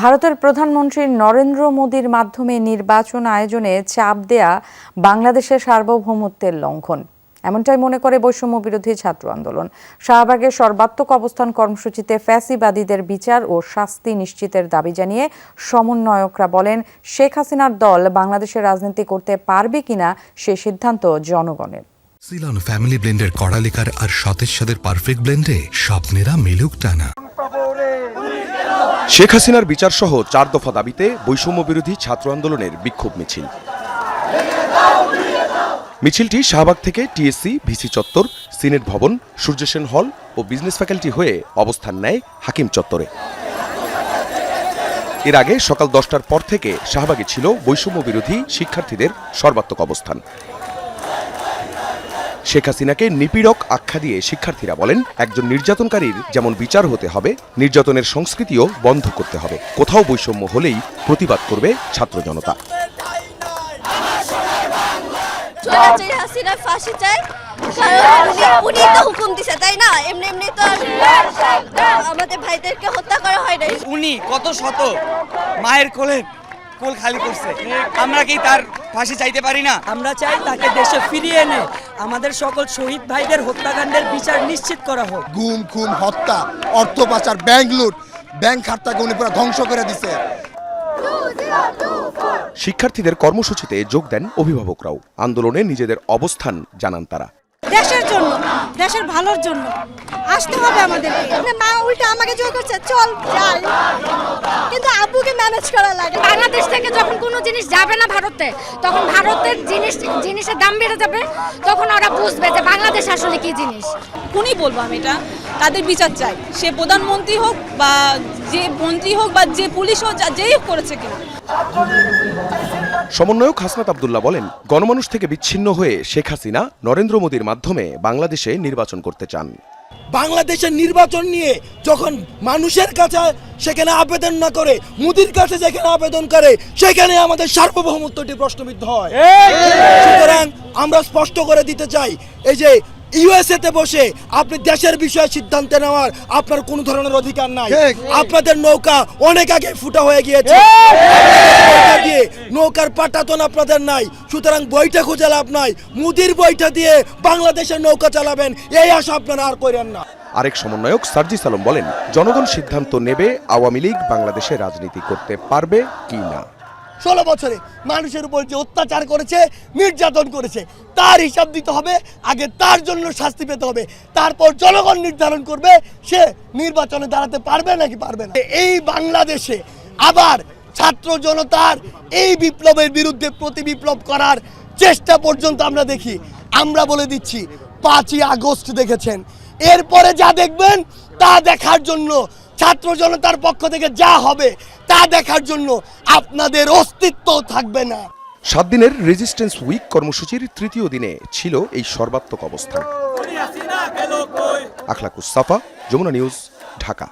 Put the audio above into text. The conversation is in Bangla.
ভারতের প্রধানমন্ত্রী নরেন্দ্র মোদীর মাধ্যমে নির্বাচন আয়োজনে চাপ দেয়া বাংলাদেশের সার্বভৌমত্বের লঙ্ঘন। এমনটাই মনে করে বৈষম্য বিরোধী ছাত্র আন্দোলন। শাহবাগের সর্বাত্মক অবস্থান কর্মসূচিতে ফ্যাসিবাদীদের বিচার ও শাস্তি নিশ্চিতের দাবি জানিয়ে সমন্বয়করা বলেন, শেখ হাসিনার দল বাংলাদেশের রাজনীতি করতে পারবে কিনা সে সিদ্ধান্ত জনগণের। সিলন ফ্যামিলি ব্লেন্ডের কড়ালিকার আর সতেজ সাদের পারফেক্ট ব্লেন্ডে স্বপ্নেরা মিলুক টানা। শেখ হাসিনার বিচার সহ চার দফা দাবিতে বৈষম্য বিরোধী ছাত্র আন্দোলনের বিক্ষোভ মিছিল। মিছিলটি শাহবাগ থেকে টিএসসি, ভিসি চত্বর, সিনেট ভবন, সূর্যসেন হল ও বিজনেস ফ্যাকাল্টি হয়ে অবস্থান নেয় হাকিম চত্বরে। এর আগে সকাল দশটার পর থেকে শাহবাগে ছিল বৈষম্য বিরোধী শিক্ষার্থীদের সর্বাত্মক অবস্থান। শেখ হাসিনাকে নিপীড়ক আখ্যা দিয়ে শিক্ষার্থীরা বলেন একজন নির্যাতনকারীর যেমন বিচার হতে হবে নির্যাতনের সংস্কৃতিও বন্ধ করতে হবে। কোথাও বৈষম্য হলেই প্রতিবাদ করবে ছাত্র জনতা। হাসিনা ফাঁসি চাই। উনি- উনি তো হুকুম দিছে তাই না? এমনি এমনি তো আমাদের ভাইদেরকে হত্যা করা হয় নাই। উনি কত শত মায়ের কোলে কোল খালি করছে। আমরা কি তার ফাঁসি চাইতে পারি না? আমরা চাই তাকে দেশে ফিরিয়ে এনে আমাদের সকল শহীদ ভাইদের হত্যাকাণ্ডের বিচার নিশ্চিত করা হোক। গুম খুন হত্যা অর্থ পাচার ব্যাংক লুট ব্যাংক খাতটাকে উনি পুরো ধ্বংস করে দিছে। শিক্ষার্থীদের কর্মসূচিতে যোগ দেন অভিভাবকরাও। আন্দোলনে নিজেদের অবস্থান জানান তারা। দেশের জন্য দেশের ভালোর জন্য। আসতে হবে আমাদের মা উল্টা আমাকে জোর করছে। চল যাই। কিন্তু আব্বুকে ম্যানেজ করা লাগে। বাংলাদেশ থেকে যখন কোনো জিনিস যাবে না ভারতে তখন ভারতের জিনিস জিনিসের দাম বেড়ে যাবে তখন ওরা বুঝবে যে বাংলাদেশ আসলে কি জিনিস। কোনই বলব আমি এটা। তাদের বিচার চাই। সে প্রধানমন্ত্রী হোক বা যে মন্ত্রী হোক বা যে পুলিশ হোক যা- যেই হোক করেছে কিনা। সমন্বয়ক হাসনাত আবদুল্লাহ বলেন গণমানুষ থেকে বিচ্ছিন্ন হয়ে শেখ হাসিনা নরেন্দ্র মোদীর মাধ্যমে বাংলাদেশে নির্বাচন করতে চান। বাংলাদেশের নির্বাচন নিয়ে যখন মানুষের কাছে সেখানে আবেদন না করে মুদির কাছে যেখানে আবেদন করে সেখানে আমাদের সার্বভৌমত্বটি প্রশ্নবিদ্ধ হয়। সুতরাং আমরা স্পষ্ট করে দিতে চাই এই যে ইউএসএ তে বসে আপনি দেশের বিষয়ে সিদ্ধান্ত নেওয়ার আপনার কোনো ধরনের অধিকার নাই। ঠিক। আপনাদের নৌকা অনেক আগে ফুটা হয়ে গিয়েছে। দিয়ে নৌকার পাটাতন আপনাদের নাই। সুতরাং বইটা খুঁজে লাভ নাই। মুদির বইটা দিয়ে বাংলাদেশের নৌকা চালাবেন এই আশা আপনারা আর করেন না। আরেক সমন্বয়ক সার্জিস আলম বলেন জনগণ সিদ্ধান্ত নেবে আওয়ামী লীগ বাংলাদেশে রাজনীতি করতে পারবে কি না। ষোলো বছরে মানুষের উপর যে অত্যাচার করেছে, নির্যাতন করেছে, তার হিসাব দিতে হবে, আগে তার জন্য শাস্তি পেতে হবে। তারপর জনগণ নির্ধারণ করবে, সে নির্বাচনে দাঁড়াতে পারবে নাকি পারবে না। এই বাংলাদেশে আবার ছাত্র জনতার এই বিপ্লবের বিরুদ্ধে প্রতি বিপ্লব করার চেষ্টা পর্যন্ত আমরা দেখি। আমরা বলে দিচ্ছি, পাঁচই আগস্ট দেখেছেন। এরপরে যা দেখবেন, তা দেখার জন্য ছাত্র জনতার পক্ষ থেকে যা হবে তা দেখার জন্য আপনাদের অস্তিত্ব থাকবে না। সাত দিনের রেজিস্ট্যান্স উইক কর্মসূচির তৃতীয় দিনে ছিল এই সর্বাত্মক অবস্থা আখলাকুস সাফা যমুনা নিউজ ঢাকা।